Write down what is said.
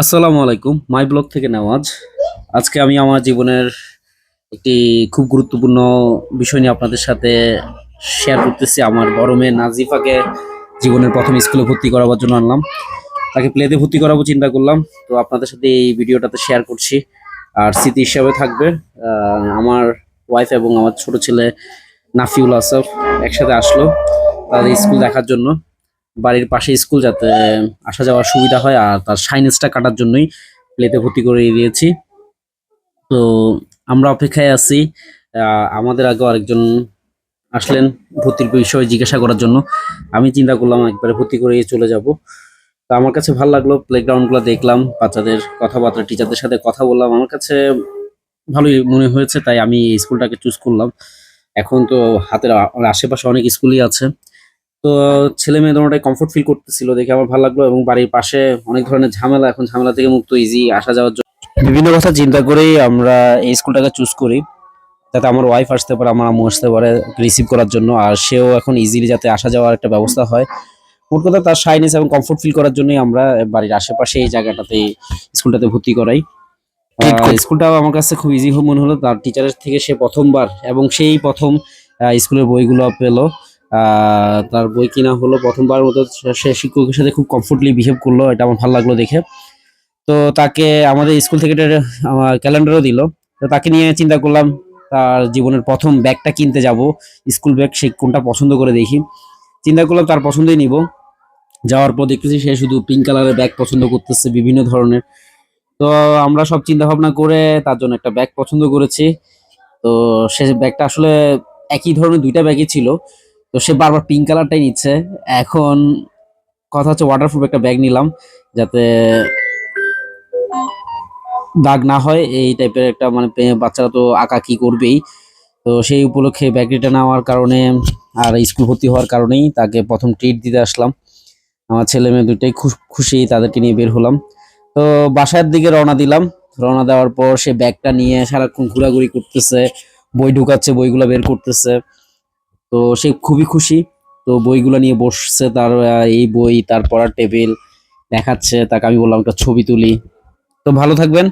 আসসালামু আলাইকুম, my blog থেকে নেওয়াজ। আজকে আমি আমার জীবনের একটি খুব গুরুত্বপূর্ণ বিষয় নিয়ে আপনাদের সাথে শেয়ার করতেছি। আমার বড় মেয়ে নাজিফাকে জীবনের প্রথম স্কুলে ভর্তি করাবার জন্য আনলাম। তাকে প্লেতে ভর্তি করাবো চিন্তা করলাম। তো আপনাদের সাথে এই ভিডিওটাতে শেয়ার করছি। আর স্মৃতি হিসাবে থাকবে আমার ওয়াইফ এবং আমার ছোট ছেলে নাফিউল আসফ একসাথে আসলো তাদের স্কুল দেখার জন্য। বাড়ির পাশে স্কুল যাতে আসা যাওয়ার সুবিধা হয় আর তার সাইনেসটা কাটার জন্যই প্লেতে ভর্তি করে দিয়েছি। তো আমরা অপেক্ষায় আছি আমাদের আগে আরেকজন আসলেন ভর্তির বিষয়ে জিজ্ঞাসা করার জন্য। আমি চিন্তা করলাম একবারে ভর্তি করে চলে যাব। তো আমার কাছে ভালো লাগল প্লেগ্রাউন্ডগুলো দেখলাম, বাচ্চাদের কথাবার্তা টিচারদের সাথে কথা বললাম। আমার কাছে ভালোই মনে হয়েছে, তাই আমি স্কুলটাকে চুজ করলাম। এখন তো হাতের আশেপাশে অনেক স্কুলই আছে। তো ছেলে মেয়ে দুটোটাই কমফোর্ট ফিল করতেছিল দেখে আমার ভালো লাগল এবং বাড়ির পাশে অনেক ধরনের ঝামেলা এখন ঝামেলা থেকে মুক্ত ইজি আসা যাওয়ার জন্য। বিভিন্ন কথা চিন্তা করেই আমরা এই স্কুলটাকে চুজ করি যাতে আমার ওয়াইফ আসতে পারে আমার আম্মু আসতে পারে রিসিভ করার জন্য আর সেও এখন ইজিলি যাতে আসা যাওয়ার একটা ব্যবস্থা হয়। মোট কথা তার শাইনেস এবং কমফোর্ট ফিল করার জন্যই আমরা বাড়ির আশেপাশে এই জায়গাটাতে স্কুলটাতে ভর্তি করাই। স্কুলটাও আমার কাছে খুব ইজি মনে হলো তার টিচারের থেকে সে প্রথমবার এবং সেই প্রথম স্কুলের বইগুলো পেল। তার বই কিনা হলো প্রথমবার মতো সে শিক্ষকের সাথে খুব কমফোর্টলি বিহেভ করল, এটা আমার ভালো লাগল দেখে। তো তাকে আমাদের স্কুল থেকে আমার ক্যালেন্ডারও দিল। তো তাকে নিয়ে চিন্তা করলাম, তার জীবনের প্রথম ব্যাগটা কিনতে যাব, স্কুল ব্যাগ সে কোনটা পছন্দ করে দেখি। চিন্তা করলাম, তার পছন্দই নিব। যাওয়ার পর দেখতেছি সে শুধু পিঙ্ক কালারের ব্যাগ পছন্দ করতেছে, বিভিন্ন ধরনের। তো আমরা সব চিন্তা ভাবনা করে তার জন্য একটা ব্যাগ পছন্দ করেছি। তো সে ব্যাগটা আসলে একই ধরনের দুইটা ব্যাগই ছিল। তো সে বারবার পিঙ্ক কালারটাই নিচ্ছে। এখন কথা হচ্ছে ওয়াটারপ্রুফ একটা ব্যাগ নিলাম, যাতে দাগ না হয়, এই টাইপের একটা মানে বাচ্চারা তো আঁকা কি করবেই। তো সেই উপলক্ষে ব্যাগরিটা নেওয়ার কারণে আর স্কুল ভর্তি হওয়ার কারণেই তাকে প্রথম ট্রিট দিতে আসলাম। আমার ছেলে মেয়ে দুইটাই খুশ- খুশি তাদেরকে নিয়ে বের হলাম। তো বাসার দিকে রওনা দিলাম। রওনা দেওয়ার পর সে ব্যাগটা নিয়ে সারাক্ষণ ঘোরাঘুরি করতেছে, বই ঢুকাচ্ছে, বইগুলো বের করতেছে। তো সে খুবই খুশি। তো বইগুলো নিয়ে বসছে তার এই বই তার পড়ার টেবিল দেখাচ্ছে। তাকে আমি বললাম একটা ছবি তুলি। তো ভালো থাকবেন।